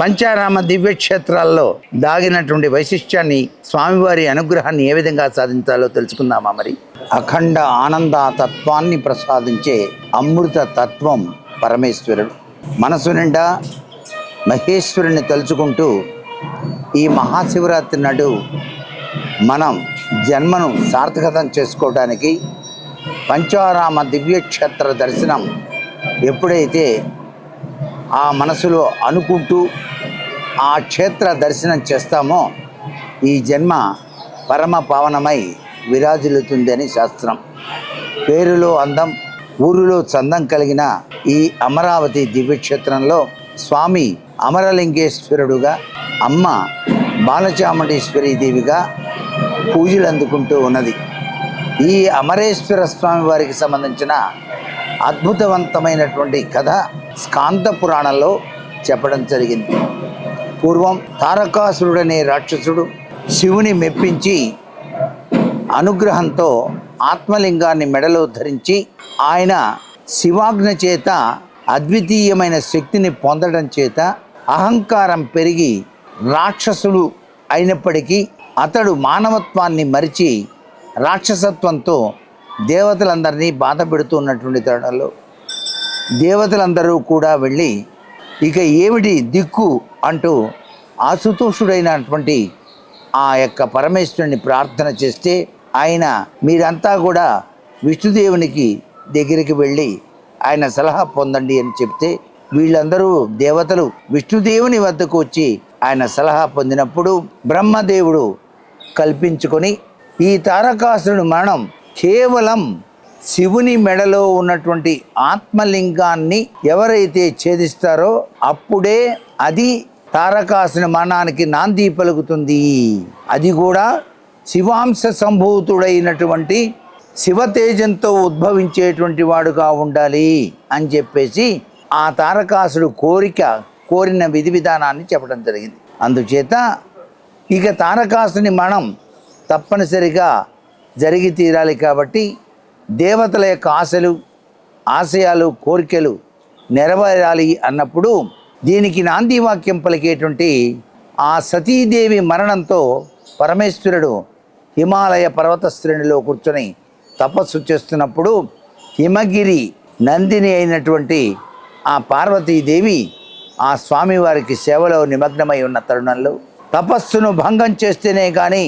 పంచారామ దివ్యక్షేత్రాల్లో దాగినటువంటి వైశిష్ట్యాన్ని స్వామివారి అనుగ్రహాన్ని ఏ విధంగా సాధించాలో తెలుసుకుందామా మరి? అఖండ ఆనంద తత్వాన్ని ప్రసాదించే అమృత తత్వం పరమేశ్వరుడు. మనసు నిండా మహేశ్వరుని తలుచుకుంటూ ఈ మహాశివరాత్రి నాడు మనం జన్మను సార్థకతం చేసుకోవడానికి పంచారామ దివ్యక్షేత్ర దర్శనం ఎప్పుడైతే ఆ మనసులో అనుకుంటూ ఆ క్షేత్ర దర్శనం చేస్తామో ఈ జన్మ పరమ పావనమై విరాజిల్లుతుందని శాస్త్రం. పేరులో అందం ఊరిలో చందం కలిగిన ఈ అమరావతి దివ్యక్షేత్రంలో స్వామి అమరలింగేశ్వరుడుగా అమ్మ బాలచాముండేశ్వరి దేవిగా పూజలు అందుకుంటూ ఉన్నది. ఈ అమరేశ్వర స్వామి వారికి సంబంధించిన అద్భుతవంతమైనటువంటి కథ స్కాంత పురాణంలో చెప్పడం జరిగింది. పూర్వం తారకాసురుడనే రాక్షసుడు శివుని మెప్పించి అనుగ్రహంతో ఆత్మలింగాన్ని మెడలో ధరించి ఆయన శివాజ్ఞ చేత అద్వితీయమైన శక్తిని పొందడం చేత అహంకారం పెరిగి రాక్షసుడు అయినప్పటికీ అతడు మానవత్వాన్ని మరిచి రాక్షసత్వంతో దేవతలందరినీ బాధ పెడుతున్నటువంటి తరుణంలో దేవతలందరూ కూడా వెళ్ళి ఇక ఏమిటి దిక్కు అంటూ ఆసుతోషుడైనటువంటి ఆ యొక్క పరమేశ్వరుని ప్రార్థన చేస్తే ఆయన మీరంతా కూడా విష్ణుదేవునికి దగ్గరికి వెళ్ళి ఆయన సలహా పొందండి అని చెప్తే వీళ్ళందరూ దేవతలు విష్ణుదేవుని వద్దకు వచ్చి ఆయన సలహా పొందినప్పుడు బ్రహ్మదేవుడు కల్పించుకొని ఈ తారకాసురుడు మరణం కేవలం శివుని మెడలో ఉన్నటువంటి ఆత్మలింగాన్ని ఎవరైతే ఛేదిస్తారో అప్పుడే అది తారకాసుని మరణానికి నాంది పలుకుతుంది. అది కూడా శివాంశ సంభూతుడైనటువంటి శివతేజంతో ఉద్భవించేటువంటి వాడుగా ఉండాలి అని చెప్పేసి ఆ తారకాసుడు కోరిక కోరిన విధి విధానాన్ని చెప్పడం జరిగింది. అందుచేత ఇక తారకాసుని మనం తప్పనిసరిగా జరిగి తీరాలి కాబట్టి దేవతల యొక్క ఆశలు ఆశయాలు కోరికలు నెరవేరాలి అన్నప్పుడు దీనికి నాంది వాక్యం పలికేటువంటి ఆ సతీదేవి మరణంతో పరమేశ్వరుడు హిమాలయ పర్వత శ్రేణిలో కూర్చొని తపస్సు చేస్తున్నప్పుడు హిమగిరి నందిని అయినటువంటి ఆ పార్వతీదేవి ఆ స్వామివారికి సేవలో నిమగ్నమై ఉన్న తరుణంలో తపస్సును భంగం చేస్తేనే కానీ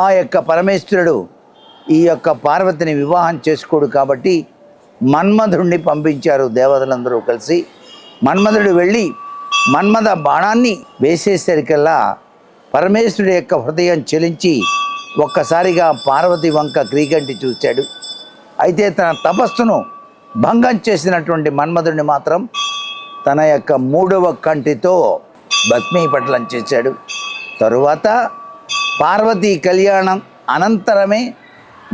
ఆ యొక్క పరమేశ్వరుడు ఈ యొక్క పార్వతిని వివాహం చేసుకోడు కాబట్టి మన్మధుడిని పంపించారు దేవతలందరూ కలిసి. మన్మధుడు వెళ్ళి మన్మథ బాణాన్ని వేసేసరికల్లా పరమేశ్వరుడి యొక్క హృదయం చెలించి ఒక్కసారిగా పార్వతి వంక క్రీగంటి చూశాడు. అయితే తన తపస్సును భంగం చేసినటువంటి మన్మధుడిని మాత్రం తన యొక్క మూడవ కంటితో భస్మీపట్లం చేశాడు. తరువాత పార్వతీ కళ్యాణం అనంతరమే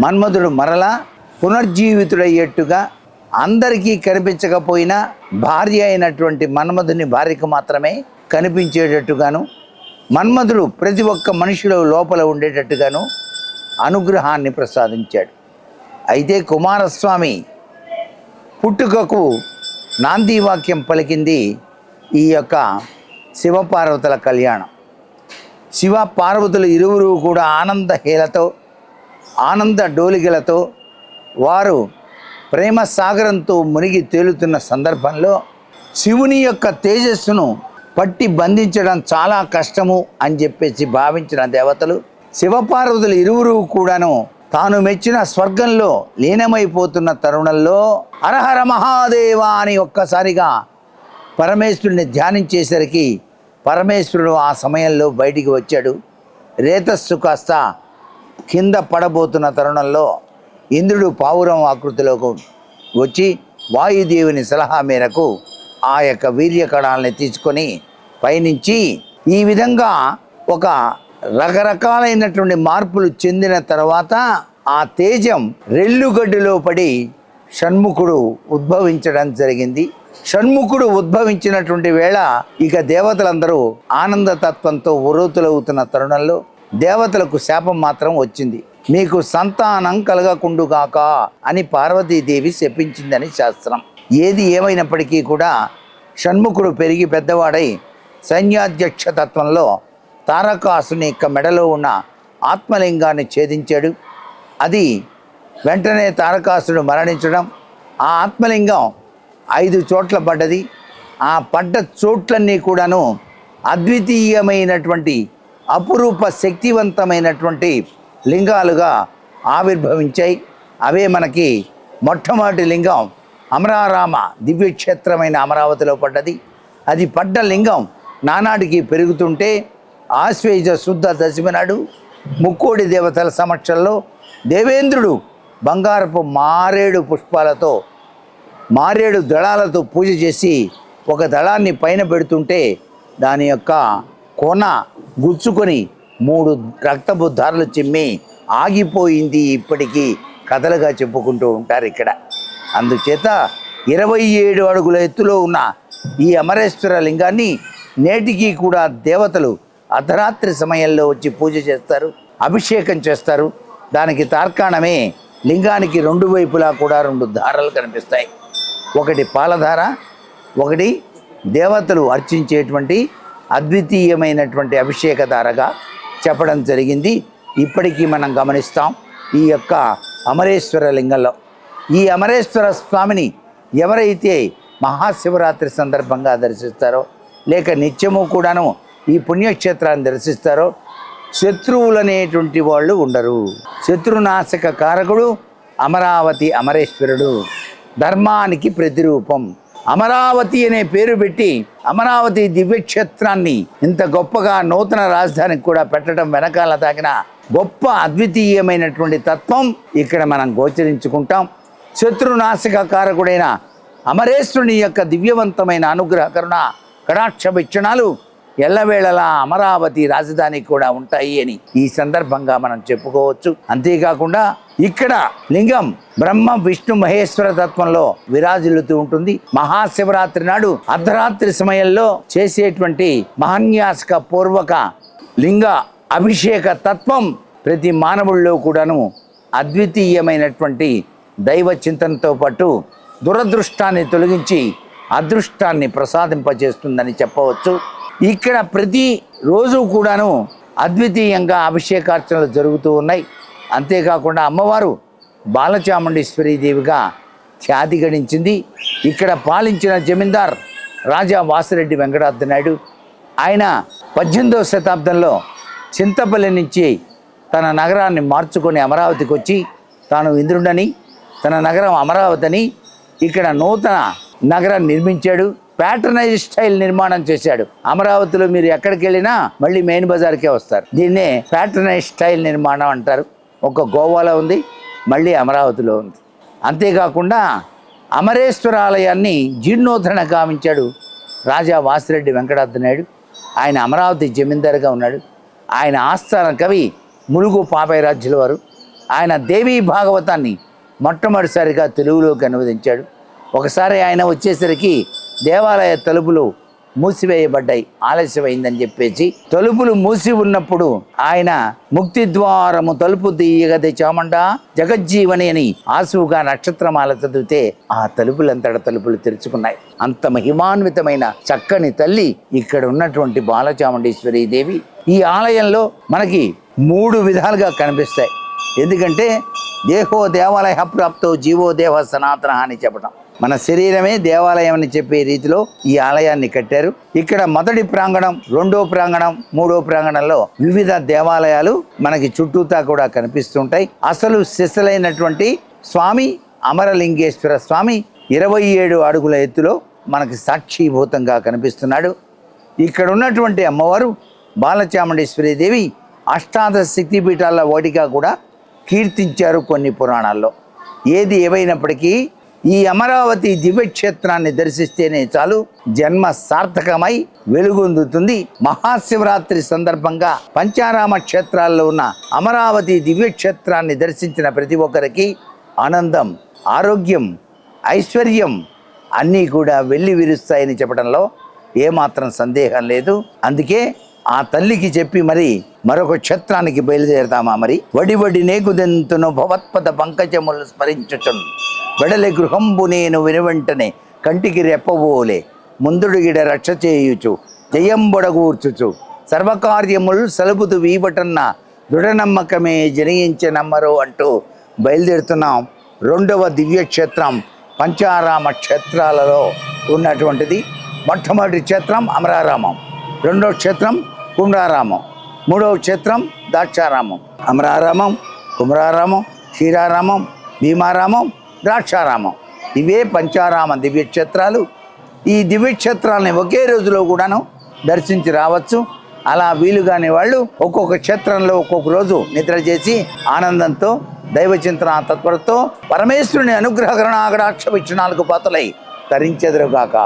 మన్మధుడు మరలా పునర్జీవితుడయ్యేట్టుగా అందరికీ కనిపించకపోయినా భార్య అయినటువంటి మన్మధుని భార్యకు మాత్రమే కనిపించేటట్టుగాను మన్మధుడు ప్రతి ఒక్క మనిషిలో లోపల ఉండేటట్టుగాను అనుగ్రహాన్ని ప్రసాదించాడు. అయితే కుమారస్వామి పుట్టుకకు నాంది వాక్యం పలికింది ఈ యొక్క శివపార్వతుల కళ్యాణం. శివ పార్వతులు ఇరువురు కూడా ఆనందహేలతో ఆనంద డోలికలతో వారు ప్రేమ సాగరంతో మునిగి తేలుతున్న సందర్భంలో శివుని యొక్క తేజస్సును పట్టి బంధించడం చాలా కష్టము అని చెప్పేసి భావించిన దేవతలు శివపార్వతులు ఇరువురు కూడాను తాను మెచ్చిన స్వర్గంలో లీనమైపోతున్న తరుణంలో హరహర మహాదేవ అని ఒక్కసారిగా పరమేశ్వరుని ధ్యానించేసరికి పరమేశ్వరుడు ఆ సమయంలో బయటికి వచ్చాడు. రేతస్సు కాస్త కింద పడబోతున్న తరుణంలో ఇంద్రుడు పావురం ఆకృతిలోకి వచ్చి వాయుదేవుని సలహా మేరకు ఆ యొక్క వీర్యకణాలని తీసుకొని పయనించి ఈ విధంగా ఒక రకరకాలైనటువంటి మార్పులు చెందిన తర్వాత ఆ తేజం రెల్లుగడ్డులో పడి షణ్ముఖుడు ఉద్భవించడం జరిగింది. షణ్ముఖుడు ఉద్భవించినటువంటి వేళ ఇక దేవతలందరూ ఆనంద తత్వంతో ఉరోతులవుతున్న తరుణంలో దేవతలకు శాపం మాత్రం వచ్చింది. మీకు సంతానం కలగకుండుగాక అని పార్వతీదేవి శపించిందని శాస్త్రం. ఏది ఏమైనప్పటికీ కూడా షణ్ముఖుడు పెరిగి పెద్దవాడై సైన్యాధ్యక్ష తత్వంలో తారకాసుని యొక్క మెడలో ఉన్న ఆత్మలింగాన్ని ఛేదించాడు. అది వెంటనే తారకాసుడు మరణించడం ఆ ఆత్మలింగం ఐదు చోట్ల పడ్డది. ఆ పడ్డ చోట్లన్నీ కూడాను అద్వితీయమైనటువంటి అపురూప శక్తివంతమైనటువంటి లింగాలుగా ఆవిర్భవించాయి. అవే మనకి మొట్టమొదటి లింగం అమరారామ దివ్యక్షేత్రమైన అమరావతిలో పడ్డది. అది పడ్డ లింగం నానాటికి పెరుగుతుంటే ఆశ్వేజ శుద్ధ దశమి నాడు ముక్కోడి దేవతల సమక్షంలో దేవేంద్రుడు బంగారపు మారేడు పుష్పాలతో మారేడు దళాలతో పూజ చేసి ఒక దళాన్ని పైన పెడుతుంటే దాని యొక్క కొన గుచ్చుకొని మూడు రక్తపు ధారలు చిమ్మి ఆగిపోయింది ఇప్పటికీ కథలుగా చెప్పుకుంటూ ఉంటారు ఇక్కడ. అందుచేత ఇరవై ఏడు అడుగుల ఎత్తులో ఉన్న ఈ అమరేశ్వర లింగాన్ని నేటికి కూడా దేవతలు అర్ధరాత్రి సమయంలో వచ్చి పూజ చేస్తారు అభిషేకం చేస్తారు. దానికి తార్కాణమే లింగానికి రెండు వైపులా కూడా రెండు ధారలు కనిపిస్తాయి. ఒకటి పాలధార ఒకటి దేవతలు అర్చించేటువంటి అద్వితీయమైనటువంటి అభిషేక ధారగా చెప్పడం జరిగింది. ఇప్పటికీ మనం గమనిస్తాం ఈ యొక్క అమరేశ్వర లింగంలో. ఈ అమరేశ్వర స్వామిని ఎవరైతే మహాశివరాత్రి సందర్భంగా దర్శిస్తారో లేక నిత్యము కూడాను ఈ పుణ్యక్షేత్రాన్ని దర్శిస్తారో శత్రువులు అనేటువంటి వాళ్ళు ఉండరు. శత్రునాశక కారకుడు అమరావతి అమరేశ్వరుడు. ధర్మానికి ప్రతిరూపం. అమరావతి అనే పేరు పెట్టి అమరావతి దివ్యక్షేత్రాన్ని ఇంత గొప్పగా నూతన రాజధానికి కూడా పెట్టడం వెనకాల తాగిన గొప్ప అద్వితీయమైనటువంటి తత్వం ఇక్కడ మనం గోచరించుకుంటాం. శత్రునాశక కారకుడైన అమరేశ్వరుని యొక్క దివ్యవంతమైన అనుగ్రహ కరుణ కటాక్ష వీక్షణాలు ఎల్లవేళలా అమరావతి రాజధాని కూడా ఉంటాయి అని ఈ సందర్భంగా మనం చెప్పుకోవచ్చు. అంతేకాకుండా ఇక్కడ లింగం బ్రహ్మ విష్ణు మహేశ్వర తత్వంలో విరాజిల్లుతూ ఉంటుంది. మహాశివరాత్రి నాడు అర్ధరాత్రి సమయంలో చేసేటువంటి మహాన్యాసక పూర్వక లింగ అభిషేక తత్వం ప్రతి మానవుల్లో కూడాను అద్వితీయమైనటువంటి దైవ చింతనతో పాటు దురదృష్టాన్ని తొలగించి అదృష్టాన్ని ప్రసాదింపజేస్తుందని చెప్పవచ్చు. ఇక్కడ ప్రతి రోజు కూడాను అద్వితీయంగా అభిషేకార్చనలు జరుగుతూ ఉన్నాయి. అంతేకాకుండా అమ్మవారు బాలచాముండేశ్వరి దేవిగా ఖ్యాతి గడించింది. ఇక్కడ పాలించిన జమీందార్ రాజా వాసిరెడ్డి వెంకటాద్రి నాయుడు ఆయన పద్దెనిమిదవ శతాబ్దంలో చింతపల్లి నుంచి తన నగరాన్ని మార్చుకొని అమరావతికి వచ్చి తాను ఇంద్రుడని తన నగరం అమరావతి అని ఇక్కడ నూతన నగరం నిర్మించాడు. ప్యాటర్నైజ్ స్టైల్ నిర్మాణం చేశాడు. అమరావతిలో మీరు ఎక్కడికి వెళ్ళినా మళ్ళీ మెయిన్ బజార్కే వస్తారు. దీన్నే ప్యాటర్నైజ్ స్టైల్ నిర్మాణం అంటారు. ఒక గోవాలో ఉంది మళ్ళీ అమరావతిలో ఉంది. అంతేకాకుండా అమరేశ్వర ఆలయాన్ని జీర్ణోద్ధరణ గావించాడు రాజా వాసిరెడ్డి వెంకటాద్రి నాయుడు. ఆయన అమరావతి జమీందారుగా ఉన్నాడు. ఆయన ఆస్థాన కవి ములుగు పాపయ్యరాజుల వారు. ఆయన దేవీ భాగవతాన్ని మొట్టమొదటిసారిగా తెలుగులోకి అనువదించాడు. ఒకసారి ఆయన వచ్చేసరికి దేవాలయ తలుపులు మూసివేయబడ్డాయి. ఆలస్యమైందని చెప్పేసి తలుపులు మూసి ఉన్నప్పుడు ఆయన ముక్తి ద్వారము తలుపు తీయగది చామండ జగజ్జీవని అని ఆసువుగా నక్షత్రమాల చదివితే ఆ తలుపులంతట తలుపులు తెరుచుకున్నాయి. అంత మహిమాన్వితమైన చక్కని తల్లి ఇక్కడ ఉన్నటువంటి బాలచాముండేశ్వరి దేవి ఈ ఆలయంలో మనకి మూడు విధాలుగా కనిపిస్తాయి. ఎందుకంటే దేహో దేవాలయ ప్రాప్తో జీవో దేవ సనాతన అని చెప్పడం మన శరీరమే దేవాలయం అని చెప్పే రీతిలో ఈ ఆలయాన్ని కట్టారు. ఇక్కడ మొదటి ప్రాంగణం రెండో ప్రాంగణం మూడో ప్రాంగణంలో వివిధ దేవాలయాలు మనకి చుట్టూతా కూడా కనిపిస్తుంటాయి. అసలు శిశలైనటువంటి స్వామి అమరలింగేశ్వర స్వామి ఇరవై ఏడు అడుగుల ఎత్తులో మనకి సాక్షిభూతంగా కనిపిస్తున్నాడు. ఇక్కడ ఉన్నటువంటి అమ్మవారు బాలచాముండేశ్వరి దేవి అష్టాదశ శక్తిపీఠాల ఓటిగా కూడా కీర్తించారు కొన్ని పురాణాల్లో. ఏది ఏవైనప్పటికీ ఈ అమరావతి దివ్యక్షేత్రాన్ని దర్శిస్తేనే చాలు జన్మ సార్థకమై వెలుగొందుతుంది. మహాశివరాత్రి సందర్భంగా పంచారామ క్షేత్రాల్లో ఉన్న అమరావతి దివ్యక్షేత్రాన్ని దర్శించిన ప్రతి ఒక్కరికి ఆనందం ఆరోగ్యం ఐశ్వర్యం అన్నీ కూడా వెళ్ళి విరుస్తాయని చెప్పడంలో ఏమాత్రం సందేహం లేదు. అందుకే ఆ తల్లికి చెప్పి మరి మరొక క్షేత్రానికి బయలుదేరతామా మరి? వడి వడి నేకుదెంతును భవత్పద పంకజములు స్మరించుచున్. వెడలి గృహంబు నేను వినువెంటనే కంటికి రెప్పబోలే. ముందుడుగిడ రక్ష చేయుచు జయంబొడగూర్చుచు. సర్వకార్యములు సలుపుతు వీవటన్న దృఢనమ్మకమే జనయించే నమ్మరు అంటూ బయలుదేరుతున్నాం. రెండవ దివ్యక్షేత్రం పంచారామ క్షేత్రాలలో ఉన్నటువంటిది. మొట్టమొదటి క్షేత్రం అమరారామం. రెండవ క్షేత్రం కుమరారామం. మూడవ క్షేత్రం దాక్షారామం. అమరారామం కుమరారామం క్షీరారామం భీమారామం ద్రాక్షారామం. ఇవే పంచారామ దివ్యక్షేత్రాలు. ఈ దివ్యక్షేత్రాలని ఒకే రోజులో కూడాను దర్శించి రావచ్చు. అలా వీలుగానే వాళ్ళు ఒక్కొక్క క్షేత్రంలో ఒక్కొక్క రోజు నిద్ర చేసి ఆనందంతో దైవ చింతన తత్పరతో పరమేశ్వరుని అనుగ్రహ కరుణాగడాక్ష విక్షణాలకు పాతలై తరించెదరుగాక.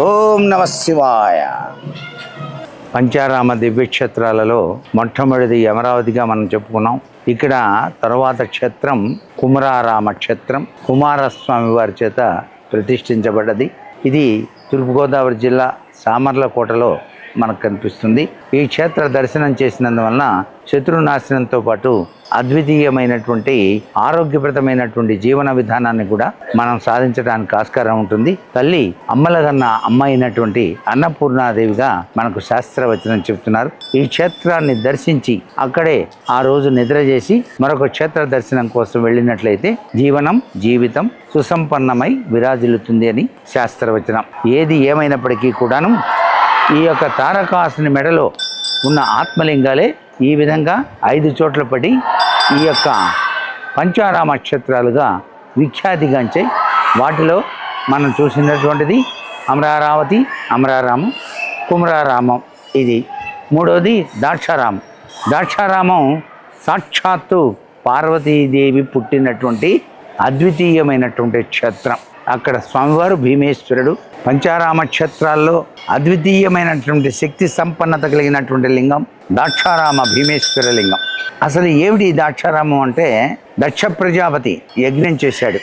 ఓం నమ శివాయ. పంచారామ దివ్యక్షేత్రాలలో మొట్టమొదటిది అమరావతిగా మనం చెప్పుకున్నాం. ఇక్కడ తరువాత క్షేత్రం కుమరారామ క్షేత్రం కుమారస్వామి వారి చేత ప్రతిష్ఠించబడ్డది. ఇది తూర్పుగోదావరి జిల్లా సామర్లకోటలో మనకు కనిపిస్తుంది. ఈ క్షేత్ర దర్శనం చేసినందువలన శత్రునాశనంతో పాటు అద్వితీయమైనటువంటి ఆరోగ్యప్రదమైనటువంటి జీవన విధానాన్ని కూడా మనం సాధించడానికి ఆస్కారం ఉంటుంది. తల్లి అమ్మలగన్న అమ్మ అయినటువంటి అన్నపూర్ణాదేవిగా మనకు శాస్త్రవచనం చెప్తున్నారు. ఈ క్షేత్రాన్ని దర్శించి అక్కడే ఆ రోజు నిద్ర చేసి మరొక క్షేత్ర దర్శనం కోసం వెళ్ళినట్లయితే జీవనం జీవితం సుసంపన్నమై విరాజిల్లుతుంది అని శాస్త్రవచనం. ఏది ఏమైనప్పటికీ కూడాను ఈ యొక్క తారకాసుని మెడలో ఉన్న ఆత్మలింగాలే ఈ విధంగా ఐదు చోట్ల పడి ఈ యొక్క పంచారామ క్షేత్రాలుగా విఖ్యాతిగాంచాయి వాటిలో మనం చూసినటువంటిది అమరారావతి అమరారామం కుమరారామం. ఇది మూడవది దాక్షారామం. దాక్షారామం సాక్షాత్తు పార్వతీదేవి పుట్టినటువంటి అద్వితీయమైనటువంటి క్షేత్రం. అక్కడ స్వామివారు భీమేశ్వరుడు. పంచారామ క్షేత్రాల్లో అద్వితీయమైనటువంటి శక్తి సంపన్నత కలిగినటువంటి లింగం. దాక్షారామ భీమేశ్వర లింగం అసలు ఏమిటి దాక్షారామం అంటే? దక్ష ప్రజాపతి యజ్ఞం చేశాడు.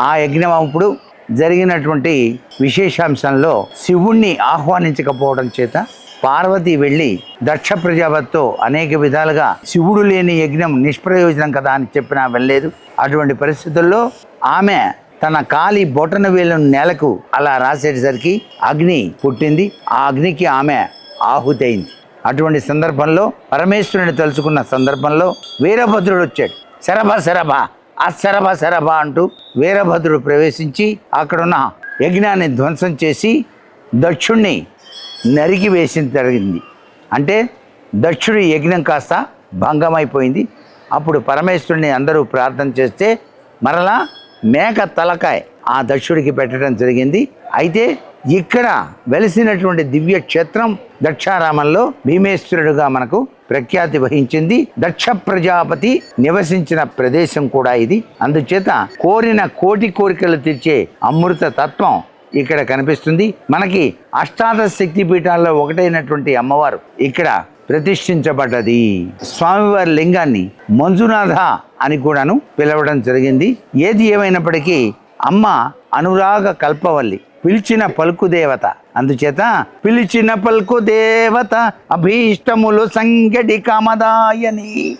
ఆ యజ్ఞం అప్పుడు జరిగినటువంటి విశేషాంశంలో శివుణ్ణి ఆహ్వానించకపోవడం చేత పార్వతి వెళ్ళి దక్ష ప్రజాపతితో అనేక విధాలుగా శివుడు లేని యజ్ఞం నిష్ప్రయోజనం కదా అని చెప్పినా వెళ్ళలేదు అటువంటి పరిస్థితుల్లో ఆమె తన కాలి బొటన వేలను నేలకు అలా రాసేసరికి అగ్ని పుట్టింది. ఆ అగ్నికి ఆమె ఆహుతయింది. అటువంటి సందర్భంలో పరమేశ్వరుని తలుచుకున్న సందర్భంలో వీరభద్రుడు వచ్చాడు. శరభ శరభ అశరభ శరభ అంటూ వీరభద్రుడు ప్రవేశించి అక్కడున్న యజ్ఞాన్ని ధ్వంసం చేసి దక్షుణ్ణి నరికి వేసిన జరిగింది. అంటే దక్షుడి యజ్ఞం కాస్త భంగమైపోయింది. అప్పుడు పరమేశ్వరుని అందరూ ప్రార్థన చేస్తే మరలా మేక తలకాయ ఆ దక్షుడికి పెట్టడం జరిగింది. అయితే ఇక్కడ వెలిసినటువంటి దివ్య క్షేత్రం దక్షారామంలో భీమేశ్వరుడుగా మనకు ప్రఖ్యాతి వహించింది. దక్ష ప్రజాపతి నివసించిన ప్రదేశం కూడా ఇది. అందుచేత కోరిన కోటి కోరికలు తీర్చే అమృత తత్వం ఇక్కడ కనిపిస్తుంది. మనకి అష్టాదశ శక్తి పీఠాల్లో ఒకటైనటువంటి అమ్మవారు ఇక్కడ ప్రతిష్ఠించబడ్డది. స్వామివారి లింగాన్ని మంజునాథ అని కూడాను పిలవడం జరిగింది. ఏది ఏమైనప్పటికీ అమ్మ అనురాగ కల్పవల్లి పిలిచిన పలుకు దేవత. అందుచేత పిలిచిన పలుకు దేవత అభీష్టములు సంగటి కామదాయని.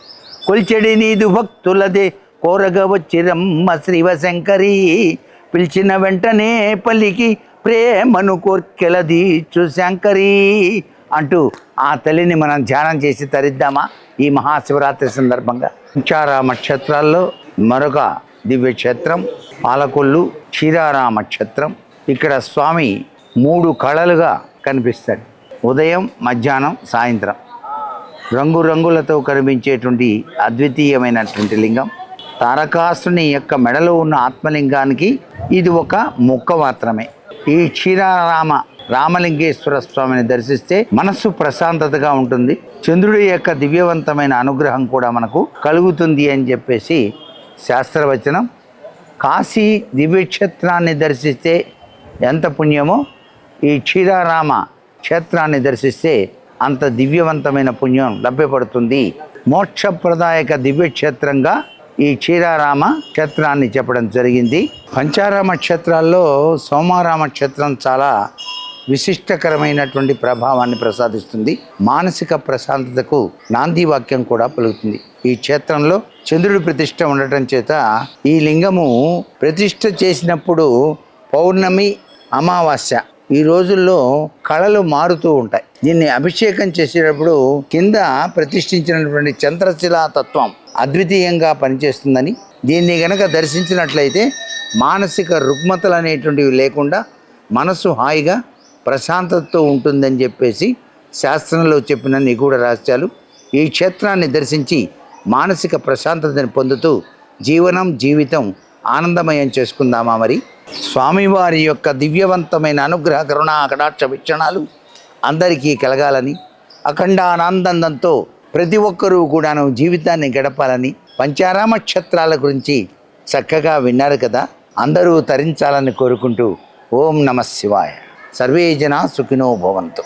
కొల్చెడి నీదు భక్తులదే కోరగ వచ్చిరమ్మ శ్రీవశంకరి. పిలిచిన వెంటనే పలికి ప్రేమను కోర్కెల దీచు శంకరి. అంటూ ఆ తల్లిని మనం ధ్యానం చేసి తరిద్దామా ఈ మహాశివరాత్రి సందర్భంగా? పంచారామ క్షేత్రాల్లో మరొక దివ్య క్షేత్రం పాలకొల్లు క్షీరారామ క్షేత్రం ఇక్కడ స్వామి మూడు కళలుగా కనిపిస్తాడు. ఉదయం మధ్యాహ్నం సాయంత్రం. రంగురంగులతో కనిపించేటువంటి అద్వితీయమైనటువంటి లింగం. తారకాసుని యొక్క మెడలో ఉన్న ఆత్మలింగానికి ఇది ఒక ముక్క మాత్రమే. ఈ క్షీరారామ రామలింగేశ్వర స్వామిని దర్శిస్తే మనస్సు ప్రశాంతతగా ఉంటుంది. చంద్రుడి యొక్క దివ్యవంతమైన అనుగ్రహం కూడా మనకు కలుగుతుంది అని చెప్పేసి శాస్త్రవచనం. కాశీ దివ్యక్షేత్రాన్ని దర్శిస్తే ఎంత పుణ్యమో ఈ క్షీరారామ క్షేత్రాన్ని దర్శిస్తే అంత దివ్యవంతమైన పుణ్యం లభ్యపడుతుంది. మోక్షప్రదాయక దివ్యక్షేత్రంగా ఈ క్షీరారామ క్షేత్రాన్ని చెప్పడం జరిగింది. పంచారామ క్షేత్రాల్లో సోమారామ క్షేత్రం చాలా విశిష్టకరమైనటువంటి ప్రభావాన్ని ప్రసాదిస్తుంది. మానసిక ప్రశాంతతకు నాంది వాక్యం కూడా పలుకుతుంది. ఈ క్షేత్రంలో చంద్రుడి ప్రతిష్ట ఉండటం చేత ఈ లింగము ప్రతిష్ట చేసినప్పుడు పౌర్ణమి అమావాస్య. ఈ రోజుల్లో కళలు మారుతూ ఉంటాయి. దీన్ని అభిషేకం చేసేటప్పుడు కింద ప్రతిష్ఠించినటువంటి చంద్రశిలా తత్వం అద్వితీయంగా పనిచేస్తుందని దీన్ని గనక దర్శించినట్లయితే మానసిక రుగ్మతలు అనేటువంటివి లేకుండా మనసు హాయిగా ప్రశాంతతతో ఉంటుందని చెప్పేసి శాస్త్రంలో చెప్పిన నిగూఢ రహస్యాలు ఈ క్షేత్రాన్ని దర్శించి మానసిక ప్రశాంతతని పొందుతూ జీవనం జీవితం ఆనందమయం చేసుకుందామా మరి? స్వామివారి యొక్క దివ్యవంతమైన అనుగ్రహ కరుణ కటాక్ష వీక్షణాలు అందరికీ కలగాలని అఖండానందంతో ప్రతి ఒక్కరూ కూడాను జీవితాన్ని గడపాలని పంచారామ క్షేత్రాల గురించి చక్కగా విన్నారు కదా? అందరూ తరించాలని కోరుకుంటూ ఓం నమ శివాయ. సర్వే జనా సుఖినో భవంతు.